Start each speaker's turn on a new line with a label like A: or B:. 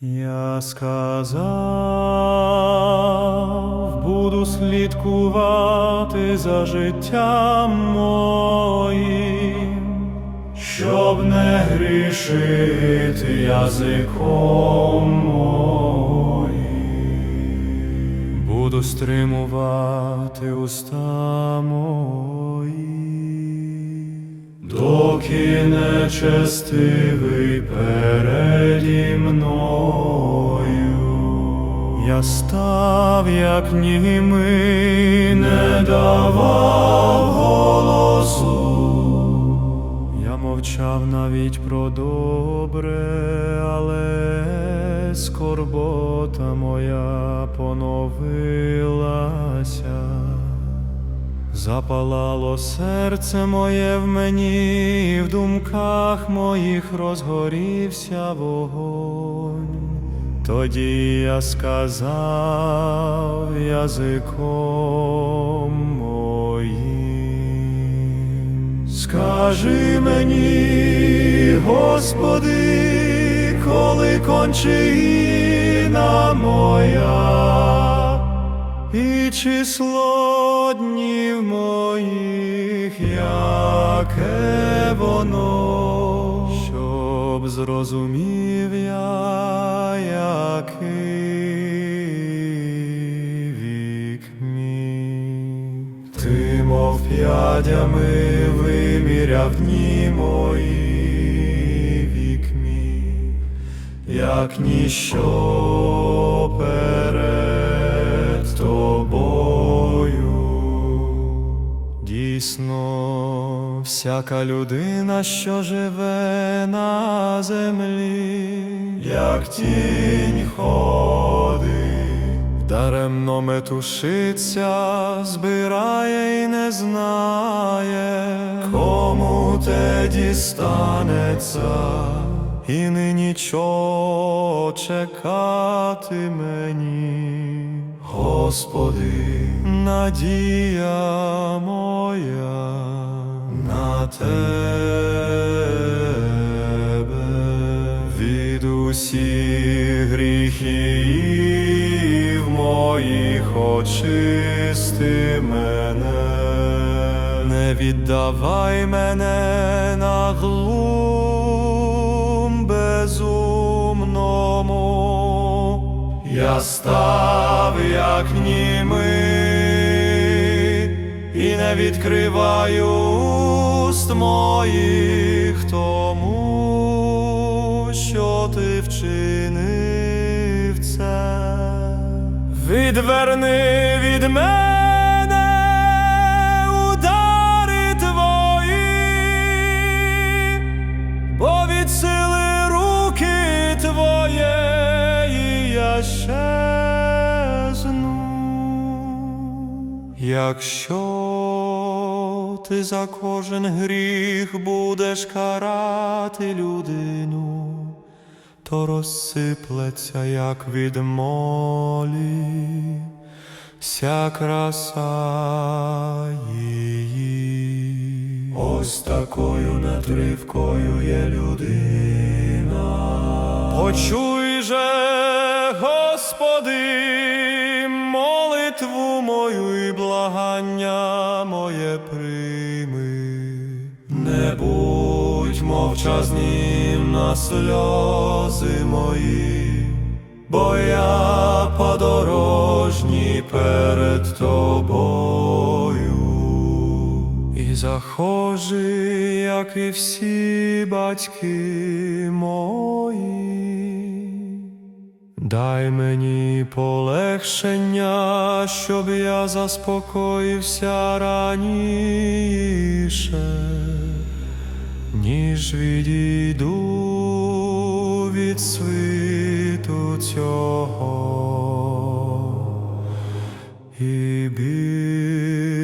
A: Я сказав, буду слідкувати за життям моїм, щоб не грішити язиком моїм. Буду стримувати уста мої, доки нечестивий переді мною. Я став, як німий, не давав голосу. Я мовчав навіть про добре, але скорбота моя поновилася. Запалало серце моє в мені, і в думках моїх розгорівся вогонь. Тоді я сказав язиком моїм. Скажи мені, Господи, коли кончина моя. І число днів моїх, яке воно, щоб зрозумів я, який. Ти, мов п'ядями, виміряв дні мої вік як ніщо перед всяка людина, що живе на землі, як тінь ходить, даремно метушиться, збирає і не знає, кому те дістанеться, і нині чого чекати мені, Господи, надія моя тебе від усіх гріхів моїх очисти мене, не віддавай мене на глум безумному. Я став як німий і не відкриваю уст моїх тому, що ти вчинив це. Відверни від мене удари твої, бо від сили руки твоєї я щезну. Якщо ти за кожен гріх будеш карати людину, то розсиплеться, як від молі, вся краса її. Ось такою нетривкою є людина. Почуй же, Господи, благання моє прийми. Не будь мовчазнім на сльози мої, бо я подорожній перед тобою. І захожий, як і всі батьки мої. Дай мені полегшення, щоб я заспокоївся раніше, ніж відійду від світу цього. І більше